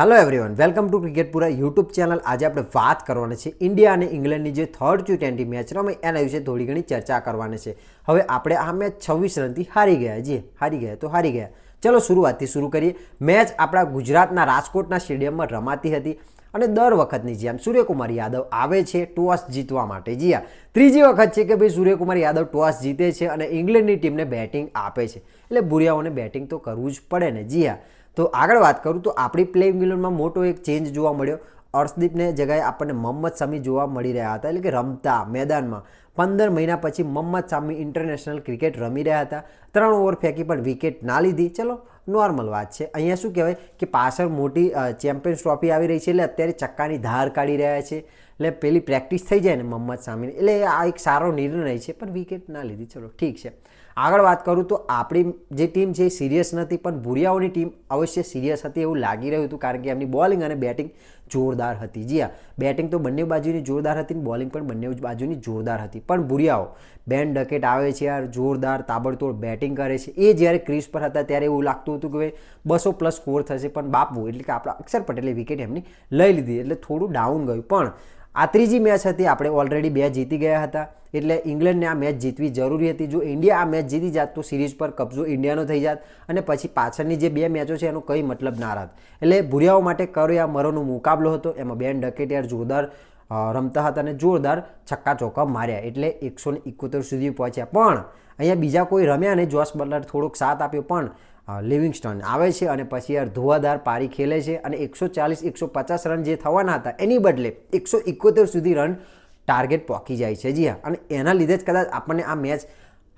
Hello everyone welcome to Cricketpura YouTube channel આજે આપણે વાત કરવાની છે ઇન્ડિયા અને ઇંગ્લેન્ડની જે થર્ડ ટી ટ્વેન્ટી મેચ રમે એના વિશે થોડી ઘણી ચર્ચા કરવાની છે. હવે આપણે આ મેચ છવ્વીસ રનથી હારી ગયા જી હારી ગયા, તો હારી ગયા. ચલો શરૂઆતથી શરૂ કરીએ. મેચ આપણા ગુજરાતના રાજકોટના સ્ટેડિયમમાં રમાતી હતી અને દર વખતની જેમ સૂર્યકુમાર યાદવ આવે છે, ટોસ જીતવા માટે. જી હા, ત્રીજી વખત છે કે ભાઈ સૂર્યકુમાર યાદવ ટોસ જીતે છે અને ઇંગ્લેન્ડની ટીમને બેટિંગ આપે છે. એટલે ભૂરિયાઓને બેટિંગ તો કરવું જ પડે ને. જી હા તો આગળ વાત કરું તો આપણી પ્લેઇંગ ઇલેવનમાં મોટો એક ચેન્જ જોવા મળ્યો. અર્શદીપને જગ્યાએ આપણને મોહમ્મદ શમી જોવા મળી રહ્યા હતા. એટલે કે રમતા મેદાનમાં પંદર મહિના પછી મોહમ્મદ શામી ઇન્ટરનેશનલ ક્રિકેટ રમી રહ્યા હતા. ત્રણ ઓવર ફેંકી પણ વિકેટ ના લીધી. ચલો નોર્મલ વાત છે. અહીંયા શું કહેવાય કે પાછળ મોટી ચેમ્પિયન્સ ટ્રોફી આવી રહી છે. એટલે અત્યારે ચક્કાની ધાર કાઢી રહ્યા છે. એટલે પેલી પ્રેક્ટિસ થઈ જાય ને મોહમ્મદ શામીને એટલે આ એક સારો નિર્ણય છે. પણ વિકેટ ના લીધી. ચલો, ઠીક છે. આગળ વાત કરું તો આપણી જે ટીમ છે એ સિરિયસ નથી, પણ ભૂરિયાઓની ટીમ અવશ્ય સિરિયસ હતી એવું લાગી રહ્યું હતું કારણ કે એમની બોલિંગ અને બેટિંગ જોરદાર હતી. જી હા બેટિંગ તો બંને બાજુની જોરદાર હતી અને બોલિંગ પણ બંને બાજુની જોરદાર હતી. પણ ભૂરિયાઓ, બેન ડકેટ આવે છે યાર, જોરદાર તાબડતોડ બેટિંગ કરે છે. એ જ્યારે ક્રીઝ પર હતા ત્યારે એવું લાગતું હતું કે બસો પ્લસ સ્કોર થશે, પણ બાપુ, એટલે કે આપણા અક્ષર પટેલે વિકેટ એમની લઈ લીધી, એટલે થોડું ડાઉન ગયું. પણ આ ત્રીજી મેચ હતી, આપણે ઓલરેડી બે જીતી ગયા હતા. એટલે ઇંગ્લેન્ડને આ મેચ જીતવી જરૂરી હતી. જો ઇન્ડિયા આ મેચ જીતી જાત, તો સિરીઝ પર કબજો ઇન્ડિયાનો થઈ જાત અને પછી પાછળની જે બે મેચો છે, એનો કંઈ મતલબ ના રહત એટલે ભૂરિયાઓ માટે કરો આ મરોનો મુકાબલો હતો. એમાં બેન ડકેટિયાર જોરદાર રમતા હતા અને જોરદાર છક્કા ચોક્કા માર્યા. એટલે એકસો ને સુધી પહોંચ્યા. પણ અહીંયા બીજા કોઈ રમ્યા ને જોસ બટલર થોડોક સાથ આપ્યો, પણ લિવિંગસ્ટન આવે છે અને પછી યાર ધોવાધાર પારી ખેલે છે અને એકસો ચાલીસ, એકસો પચાસ રન જે થવાના હતા, એની બદલે એકસો એકોતેર સુધી રન ટાર્ગેટ પહોંચી જાય છે. જી હા. અને એના લીધે જ કદાચ આપણને આ મેચ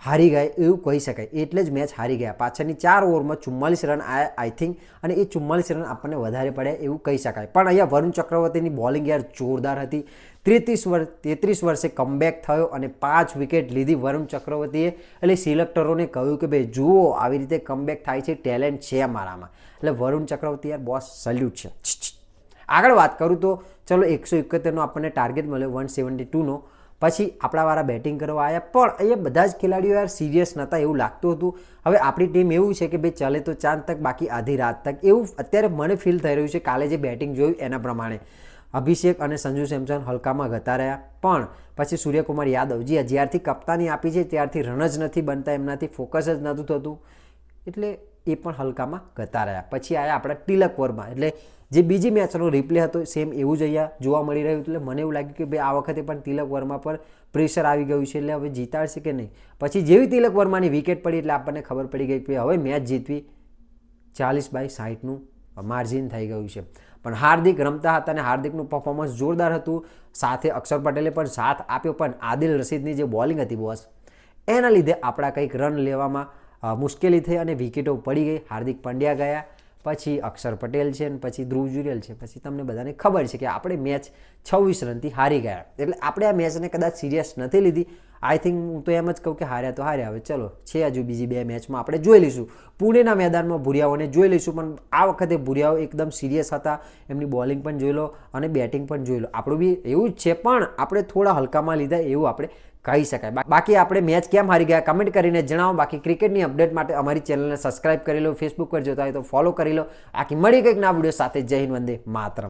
હારી ગયા એવું કહી શકાય. એટલે જ મેચ હારી ગયા. પાછળની ચાર ઓવરમાં ચુમ્માલીસ રન આવ્યા આઈ થિંક અને એ ચુમ્માલીસ રન આપણને વધારે પડે એવું કહી શકાય. પણ અહીંયા વરુણ ચક્રવર્તીની બોલિંગ યાર જોરદાર હતી. ત્રેત્રીસ વર્ષ તેત્રીસ વર્ષે કમબેક થયો અને પાંચ વિકેટ લીધી વરુણ ચક્રવર્તીએ. એટલે સિલેક્ટરોને કહ્યું કે, ભાઈ, જુઓ, આવી રીતે કમબેક થાય છે ટેલેન્ટ છે મારામાં એટલે વરુણ ચક્રવર્તી યાર બોસ સલ્યુટ છે. આગળ વાત કરું તો, ચલો, એકસો એકોતેરનો આપણને ટાર્ગેટ મળ્યો વન સેવન્ટી ટુનો પછી આપણાવાળા બેટિંગ કરવા આવ્યા પણ અહીંયા બધા જ ખેલાડીઓ યાર સિરિયસ નહોતા એવું લાગતું હતું. હવે આપણી ટીમ એવું છે કે ભાઈ ચાલે તો ચાંદ તક, બાકી આધી રાત તક. એવું અત્યારે મને ફીલ થઈ રહ્યું છે કાલે જે બેટિંગ જોયું એના પ્રમાણે. અભિષેક અને સંજુ સેમસન હલકામાં ઘતા રહ્યા. પણ પછી સૂર્યકુમાર યાદવજી જ્યારથી કપ્તાની આપી છે ત્યારથી રન જ નથી બનતા, એમનાથી ફોકસ જ નહોતું થતું. એટલે એ પણ હલકામાં ઘતા રહ્યા. પછી આવ્યા આપણા તિલક વર્મા. એટલે જે બીજી મેચનો રિપ્લે હતો સેમ એવું જ અહીંયા જોવા મળી રહ્યું એટલે મને એવું લાગ્યું કે ભાઈ, આ વખતે પણ તિલક વર્મા પર પ્રેશર આવી ગયું છે. એટલે હવે જીતાડશે કે નહીં? પછી જેવી તિલક વર્માની વિકેટ પડી એટલે આપણને ખબર પડી ગઈ કે હવે મેચ જીતવી ચાલીસ બાય સાઠનું માર્જિન થઈ ગયું છે. પણ હાર્દિક રમતા હતા અને હાર્દિકનું પરફોર્મન્સ જોરદાર હતું. સાથે અક્ષર પટેલે પણ સાથ આપ્યો. પણ આદિલ રશીદની જે બોલિંગ હતી બોસ એના લીધે આપણા કંઈક રન લેવામાં મુશ્કેલી થઈ અને વિકેટો પડી ગઈ. હાર્દિક પંડ્યા ગયા. પછી અક્ષર પટેલ છે અને પછી ધ્રુવ જુરેલ છે. પછી તમને બધાને ખબર છે કે આપણે મેચ છવ્વીસ રનથી હારી ગયા. એટલે આપણે આ મેચને કદાચ સિરિયસ નથી લીધી. આઈ થિંક હું તો એમ જ કહું કે હાર્યા તો હાર્યા હવે, ચલો. છે હજુ બીજી બે મેચમાં આપણે જોઈ લઈશું. પુણેના મેદાનમાં ભૂરિયાઓને જોઈ લઈશું, પણ આ વખતે ભૂરિયાઓ એકદમ સિરિયસ હતા. એમની બોલિંગ પણ જોઈ લો અને બેટિંગ પણ જોઈ લો. આપણું બી એવું જ છે, પણ આપણે થોડા હલકામાં લીધા એવું આપણે કહી શકાય. બાકી આપણે મેચ કેમ હારી ગયા કમેન્ટ કરીને જણાવો. બાકી ક્રિકેટની અપડેટ માટે અમારી ચેનલને સબસ્ક્રાઇબ કરી લો. ફેસબુક પર જોતા હોય તો ફોલો કરી લો. આખી મળી કંઈક ના વીડિયો સાથે. જય હિન્દ, વંદે માતરમ.